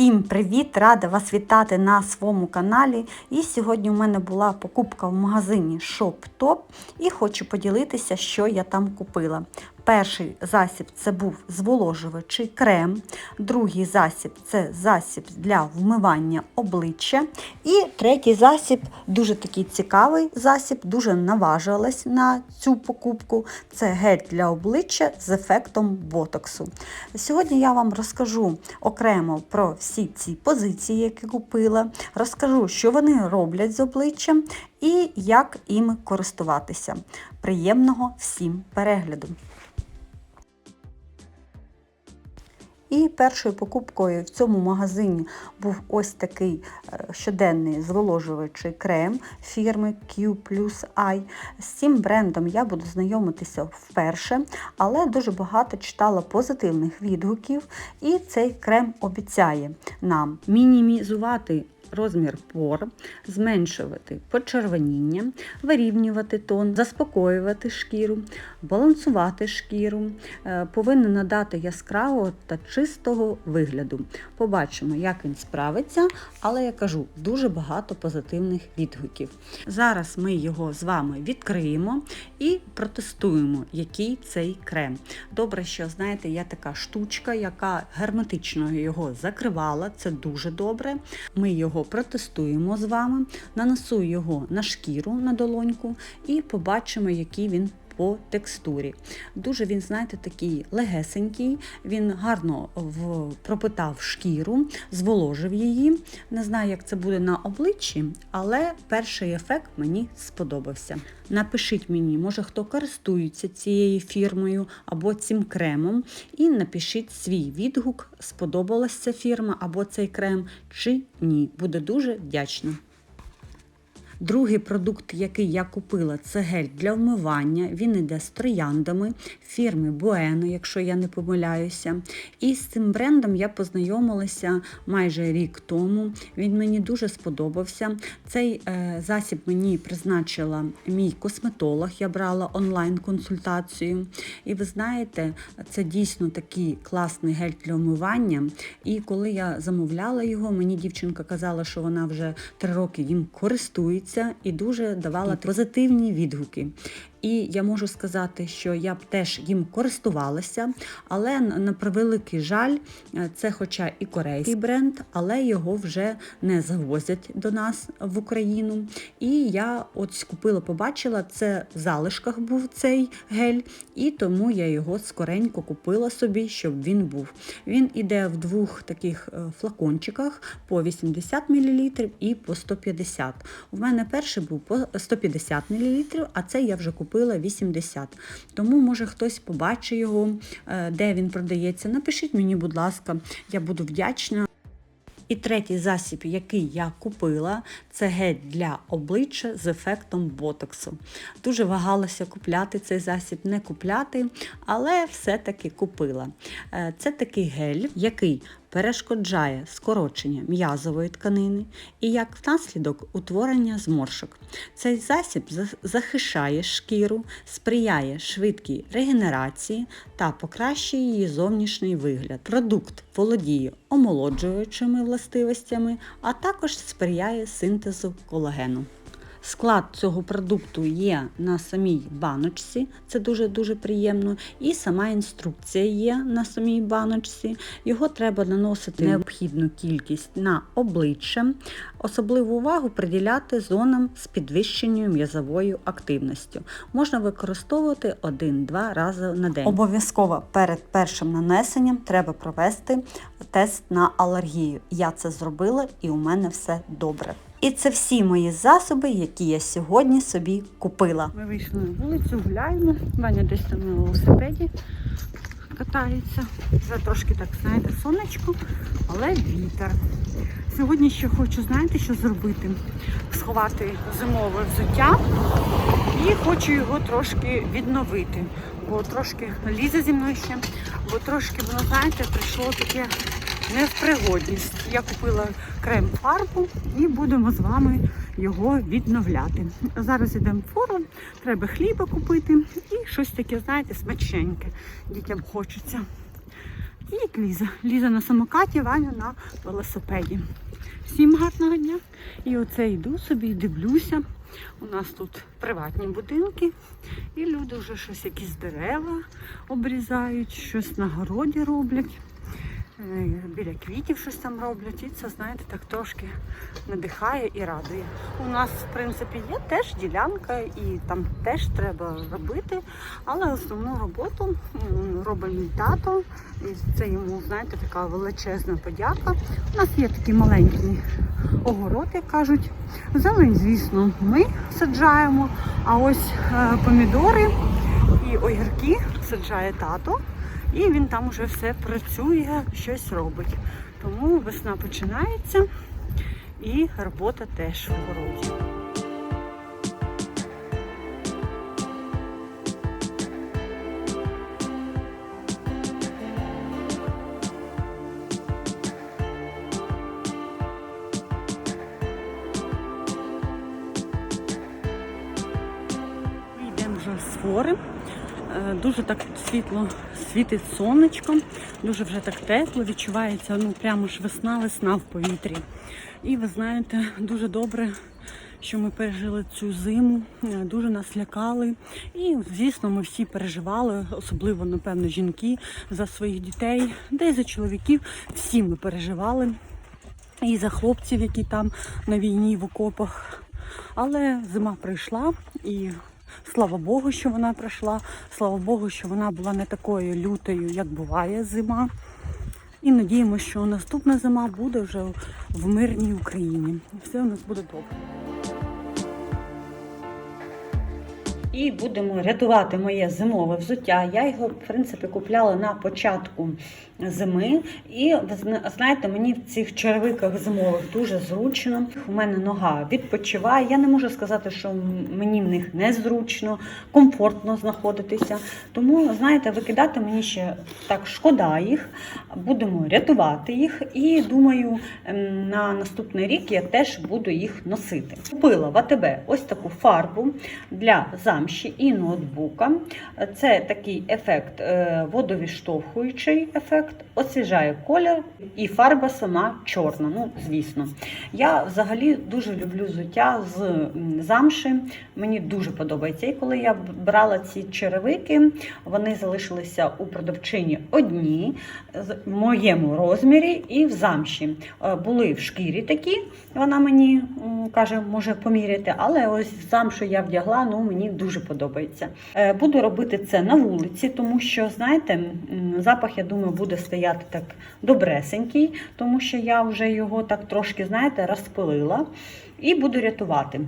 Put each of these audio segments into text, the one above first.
Всім привіт! Рада вас вітати на своєму каналі. І сьогодні у мене була покупка в магазині Shop Top і хочу поділитися, що я там купила. Перший засіб це був зволожувачий крем, другий засіб це засіб для вмивання обличчя. І третій засіб дуже такий цікавий засіб, дуже наважилась на цю покупку. Це гель для обличчя з ефектом ботоксу. Сьогодні я вам розкажу окремо про всі ці позиції, які купила, розкажу, що вони роблять з обличчям і як іми користуватися. Приємного всім перегляду! І першою покупкою в цьому магазині був ось такий е, щоденний зволожувачий крем фірми Q I. З цим брендом я буду знайомитися вперше, але дуже багато читала позитивних відгуків, і цей крем обіцяє нам мінімізувати розмір пор, зменшувати почервоніння, вирівнювати тон, заспокоювати шкіру, балансувати шкіру, е, повинен надати яскравого та чистого вигляду. Побачимо, як він справиться, але я кажу, дуже багато позитивних відгуків. Зараз ми його з вами відкриємо і протестуємо, який цей крем. Добре, що знаєте, є така штучка, яка герметично його закривала. Це дуже добре. Ми його протестуємо з вами, нанесу його на шкіру на долоньку і побачимо, який він по текстурі. Дуже він, знаєте, такий легесенький, він гарно в, пропитав шкіру, зволожив її. Не знаю, як це буде на обличчі, але перший ефект мені сподобався. Напишіть мені, може хто користується цією фірмою або цим кремом, і напишіть свій відгук, сподобалася ця фірма або цей крем чи ні. Буде дуже вдячна. Другий продукт, який я купила, це гель для вмивання. Він іде з трояндами фірми Bueno, якщо я не помиляюся. І з цим брендом я познайомилася майже рік тому. Він мені дуже сподобався. Цей е, засіб мені призначила мій косметолог. Я брала онлайн-консультацію. І ви знаєте, це дійсно такий класний гель для вмивання. І коли я замовляла його, мені дівчинка казала, що вона вже три роки їм користується і дуже давала позитивні відгуки. І я можу сказати, що я б теж їм користувалася, але на превеликий жаль, е, це, хоча і корейський бренд, але його вже не завозять до нас в Україну. І я от купила, побачила, це в залишках був цей гель, і тому я його скоренько купила собі, щоб він був. Він іде в двох таких е, флакончиках по 80 мл і по 150 У мене перший був по 150 мл, а цей я вже купила купила 80. Тому, може, хтось побачить його, е, де він продається. Напишіть мені, будь ласка, я буду вдячна. І третій засіб, який я купила, це гель для обличчя з ефектом ботоксу. Дуже вагалася купляти цей засіб, не купляти, але все-таки купила. Е, це такий гель, який перешкоджає скорочення м'язової тканини і як наслідок утворення зморшок. Цей засіб захищає шкіру, сприяє швидкій регенерації та покращує її зовнішній вигляд. Продукт володіє омолоджуючими властивостями, а також сприяє синтезу колагену. Склад цього продукту є на самій баночці, це дуже-дуже приємно. І сама інструкція є на самій баночці. Його треба наносити необхідну кількість на обличчя, особливу увагу приділяти зонам з підвищеною м'язовою активністю. Можна використовувати один-два рази на день. Обов'язково перед першим нанесенням треба провести тест на алергію. Я це зробила і у мене все добре. І це всі мої засоби, які я сьогодні собі купила. Ми вийшли на вулицю, гуляємо. Ваня десь там на велосипеді катається. Вже трошки так, знаєте, сонечко, але вітер. Сьогодні ще хочу, знаєте, що зробити? Сховати зимове взуття і хочу його трошки відновити. Бо трошки лізе зі мною ще, бо трошки, воно, знаєте, прийшло таке не в пригодність. Я купила крем фарбу і будемо з вами його відновляти. Зараз йдемо в форум, треба хліба купити і щось таке, знаєте, смачненьке. Дітям хочеться. І Ліза. Ліза на самокаті, Ваня на велосипеді. Всім гарного дня. І оце йду собі, дивлюся. У нас тут приватні будинки, і люди вже щось, якісь дерева обрізають, щось на городі роблять. Е, Біля квітів щось там роблять, і це, знаєте, так трошки надихає і радує. У нас, в принципі, є теж ділянка, і там теж треба робити, але основну роботу робить мій тато. І це йому, знаєте, така величезна подяка. У нас є такий маленький огород, як кажуть. Зелень, звісно, ми саджаємо, а ось е, помідори і огірки саджає тато. І він там уже все працює, щось робить. Тому весна починається і робота теж в городі. Ми вже з. Е, Дуже так світло світить сонечко, дуже вже так тепло, відчувається, ну прямо ж весна, весна в повітрі. І ви знаєте, дуже добре, що ми пережили цю зиму, е, дуже нас лякали. І, звісно, ми всі переживали, особливо, напевно, жінки за своїх дітей, де й за чоловіків. Всі ми переживали. І за хлопців, які там на війні в окопах. Але зима прийшла і слава Богу, що вона пройшла. Слава Богу, що вона була не такою лютою, як буває зима. І надіємося, що наступна зима буде вже в мирній Україні. Все у нас буде добре. І будемо рятувати моє зимове взуття. Я його, в принципі, купляла на початку зими. І знаєте, мені в цих черевиках зимових дуже зручно. У мене нога відпочиває. Я не можу сказати, що мені в них незручно, комфортно знаходитися. Тому, знаєте, викидати мені ще так шкода їх. Будемо рятувати їх. І думаю, ем, на наступний рік я теж буду їх носити. Купила в АТБ ось таку фарбу для замші і ноутбука. Це такий ефект е, водовідштовхуючий ефект, освіжає колір і фарба сама чорна. Ну, звісно. Я взагалі дуже люблю взуття з замші. Мені дуже подобається. І коли я брала ці черевики, вони залишилися у продавчині одні в моєму розмірі і в замші. Е, Були в шкірі такі, вона мені каже, може поміряти, але ось замшу я вдягла, ну мені дуже подобається. Е, Буду робити це на вулиці, тому що, знаєте, запах, я думаю, буде стояти так добресенький, тому що я вже його так трошки, знаєте, розпилила і буду рятувати.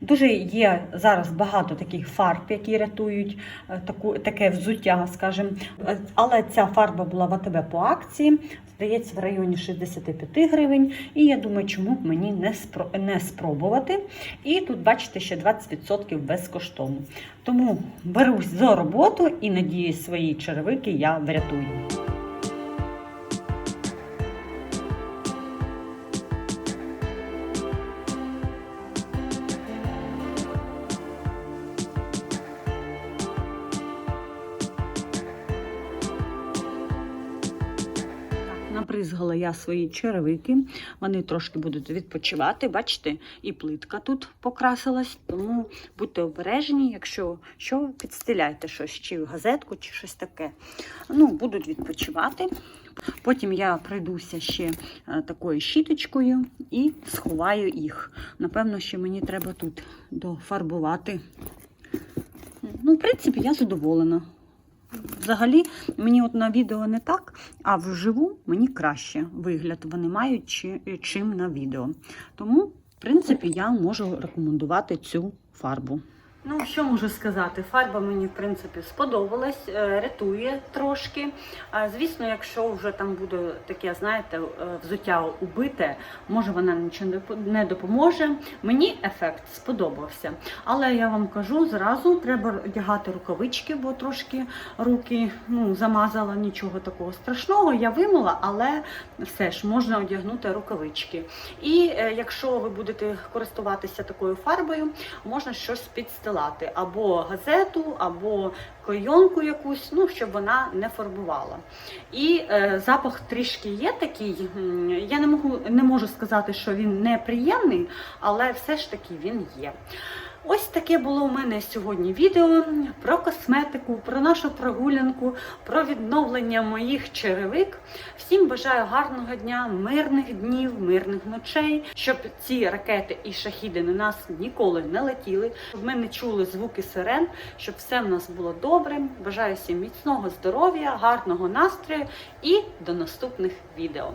Дуже є зараз багато таких фарб, які рятують е, таку, таке взуття, скажімо. Е, Але ця фарба була в АТБ по акції, здається, в районі 65 гривень. І я думаю, чому б мені не, не спробувати. І тут, бачите, ще 20% безкоштовно. Тому берусь за роботу і надіюсь, свої черевики я врятую. Напризгала я свої черевики. Вони трошки будуть відпочивати. Бачите, і плитка тут покрасилась, тому будьте обережні, якщо що, підстеляйте щось, чи газетку, чи щось таке. Ну, будуть відпочивати. Потім я пройдуся ще е, такою щіточкою і сховаю їх. Напевно, що мені треба тут дофарбувати. Ну, в принципі, я задоволена. Взагалі, мені от на відео не так, а вживу мені краще вигляд вони мають, чи- чим на відео. Тому, в принципі, я можу рекомендувати цю фарбу. Ну, що можу сказати? Фарба мені, в принципі, сподобалась, е, рятує трошки. Звісно, якщо вже там буде таке, знаєте, е, взуття убите, може вона нічого не допоможе. Мені ефект сподобався. Але я вам кажу, зразу треба одягати рукавички, бо трошки руки ну, замазала, нічого такого страшного. Я вимила, але все ж можна одягнути рукавички. І е, якщо ви будете користуватися такою фарбою, можна щось підстилати. Застилати або газету, або клейонку якусь, ну, щоб вона не фарбувала. І е, запах трішки є такий. Я не можу, не можу сказати, що він неприємний, але все ж таки він є. Ось таке було у мене сьогодні відео про косметику, про нашу прогулянку, про відновлення моїх черевик. Всім бажаю гарного дня, мирних днів, мирних ночей, щоб ці ракети і шахіди на нас ніколи не летіли, щоб ми не чули звуки сирен, щоб все в нас було добре. Бажаю всім міцного здоров'я, гарного настрою і до наступних відео.